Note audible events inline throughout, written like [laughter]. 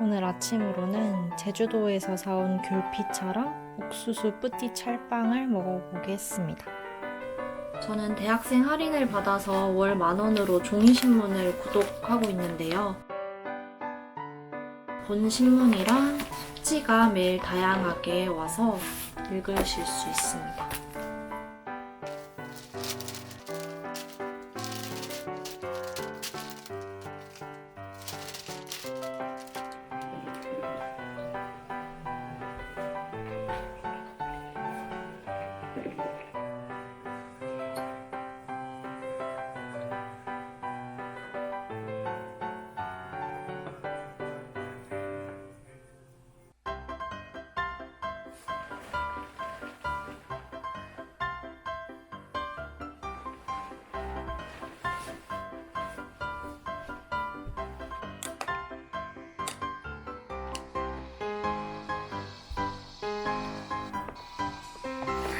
오늘 아침으로는 제주도에서 사온 귤피차랑 옥수수 뿌띠 찰빵을 먹어보겠습니다. 저는 대학생 할인을 받아서 월 만원으로 종이신문을 구독하고 있는데요. 본 신문이랑 숙지가 매일 다양하게 와서 읽으실 수 있습니다.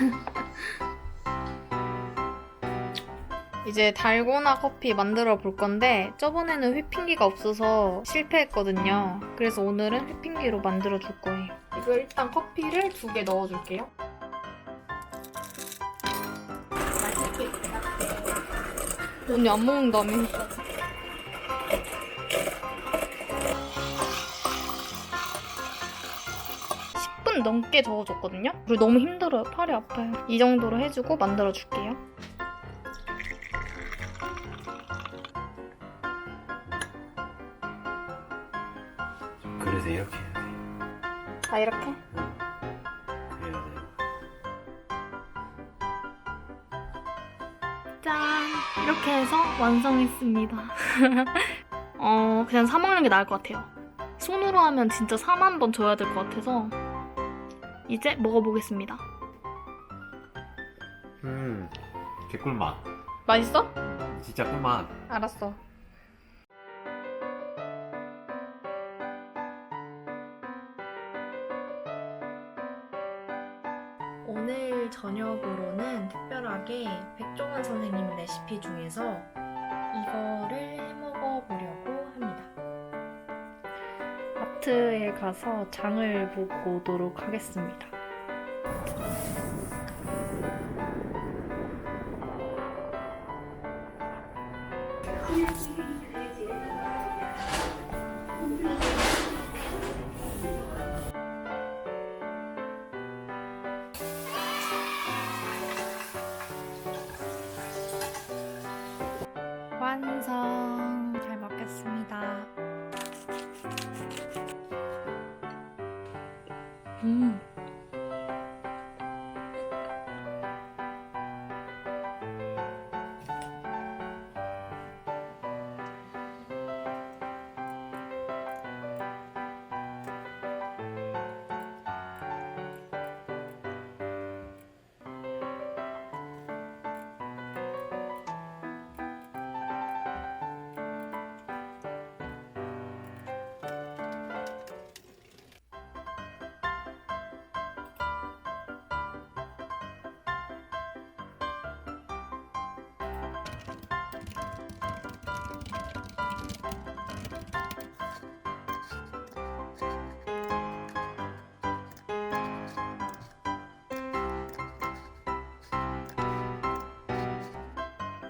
[laughs] 이제 달고나 커피 만들어 볼 건데 저번에는 휘핑기가 없어서 실패했거든요. 그래서 오늘은 휘핑기로 만들어 줄 거예요. 이거 일단 커피를 두 개 넣어 줄게요. 언니 안 먹는다며. 10분 넘게 저어줬거든요. 그리고 너무 힘들어요. 팔이 아파요. 이 정도로 해주고 만들어 줄게요. 그래서 이렇게 해야 돼. 아 이렇게? 그래야 돼. 짠! 이렇게 해서 완성했습니다. [laughs] 어, 그냥 사 먹는 게 나을 것 같아요. 손으로 하면 진짜 4만 번 줘야 될 것 같아서 이제 먹어보겠습니다. 음, 개꿀맛. 맛있어? 진짜 꿀맛. 알았어. 오늘 저녁으로는 특별하게 백종원 선생님 레시피 중에서 이거를 해 먹어보려고. 마트에 가서 장을 보고 오도록 하겠습니다. 완성!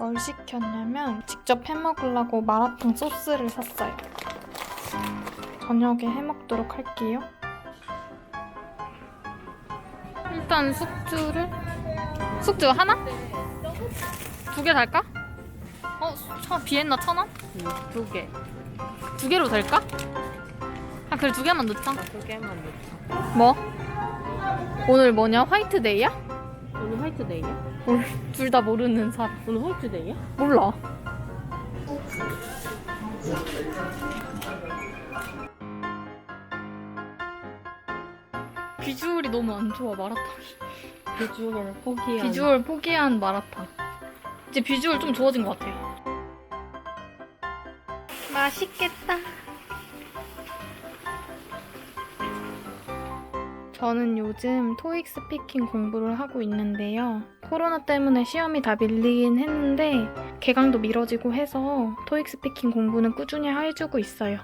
뭘 시켰냐면 직접 해 먹으려고 마라탕 소스를 샀어요. 저녁에 해 먹도록 할게요. 일단 숙주를 숙주 하나? 두 개 달까? 어, 차 비엔나 천 원? 두 개. 두 개로 될까? 아 그래 두 개만 넣자. 두 개만 넣자. 뭐? 오늘 뭐냐? 화이트데이야? 화이트데이야? 둘 다 모르는 사람. 오늘 화이트데이야? 몰라. 비주얼이 너무 안 좋아 마라탕이. 비주얼 포기한. 비주얼 포기한 마라탕. 이제 비주얼 좀 좋아진 것 같아. 맛있겠다. 저는 요즘 토익 스피킹 공부를 하고 있는데요. 코로나 때문에 시험이 다 밀리긴 했는데 개강도 미뤄지고 해서 토익 스피킹 공부는 꾸준히 해주고 있어요.